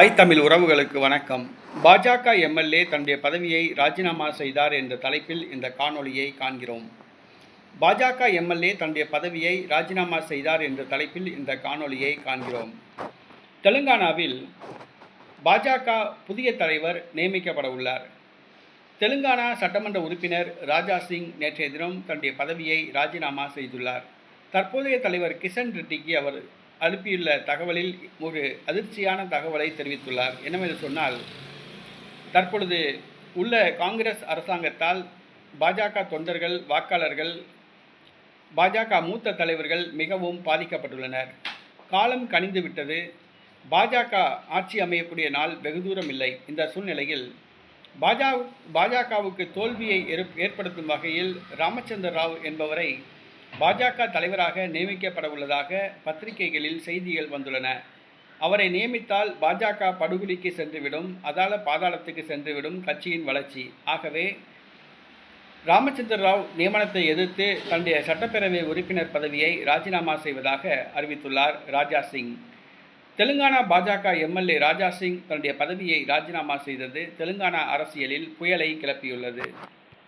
ஐ தமிழ் உறவுகளுக்கு வணக்கம். பாஜக எம்எல்ஏ தன்னுடைய பதவியை ராஜினாமா செய்தார் என்ற தலைப்பில் இந்த காணொளியை காண்கிறோம். பாஜக எம்எல்ஏ தன்னுடைய பதவியை ராஜினாமா செய்தார் என்ற தலைப்பில் இந்த காணொளியை காண்கிறோம். தெலுங்கானாவில் பாஜக புதிய தலைவர் நியமிக்கப்பட உள்ளார். தெலுங்கானா சட்டமன்ற உறுப்பினர் ராஜா சிங் நேற்றைய தினம் தன்னுடைய பதவியை ராஜினாமா செய்துள்ளார். தற்போதைய தலைவர் கிஷன் ரெட்டிக்கு அவர் அனுப்பியுள்ள தகவலில் ஒரு அதிர்ச்சியான தகவலை தெரிவித்துள்ளார். என்னவென்று சொன்னால் தற்பொழுது உள்ள காங்கிரஸ் அரசாங்கத்தால் பாஜக தொண்டர்கள் வாக்காளர்கள் பாஜக மூத்த தலைவர்கள் மிகவும் பாதிக்கப்பட்டுள்ளனர். காலம் கனிந்து விட்டது. பாஜக ஆட்சி அமையக்கூடிய நாள் வெகு தூரம் இல்லை. இந்த சூழ்நிலையில் பாஜா பாஜகவுக்கு தோல்வியை ஏற்- ஏற்படுத்தும் வகையில் ராமச்சந்திர ராவ் என்பவரை பாஜக தலைவராக நியமிக்கப்பட உள்ளதாக பத்திரிகைகளில் செய்திகள் வந்துள்ளன. அவரை நியமித்தால் பாஜக படுகொலிக்கு சென்றுவிடும் அதால பாதாளத்துக்கு சென்றுவிடும் கட்சியின் வளர்ச்சி. ஆகவே ராமச்சந்திர ராவ் நியமனத்தை எதிர்த்து தன்னுடைய சட்டப்பேரவை உறுப்பினர் பதவியை ராஜினாமா செய்வதாக அறிவித்துள்ளார் ராஜா சிங். தெலுங்கானா பாஜக எம்எல்ஏ ராஜா சிங் தன்னுடைய பதவியை ராஜினாமா செய்தது தெலுங்கானா அரசியலில் புயலை கிளப்பியுள்ளது.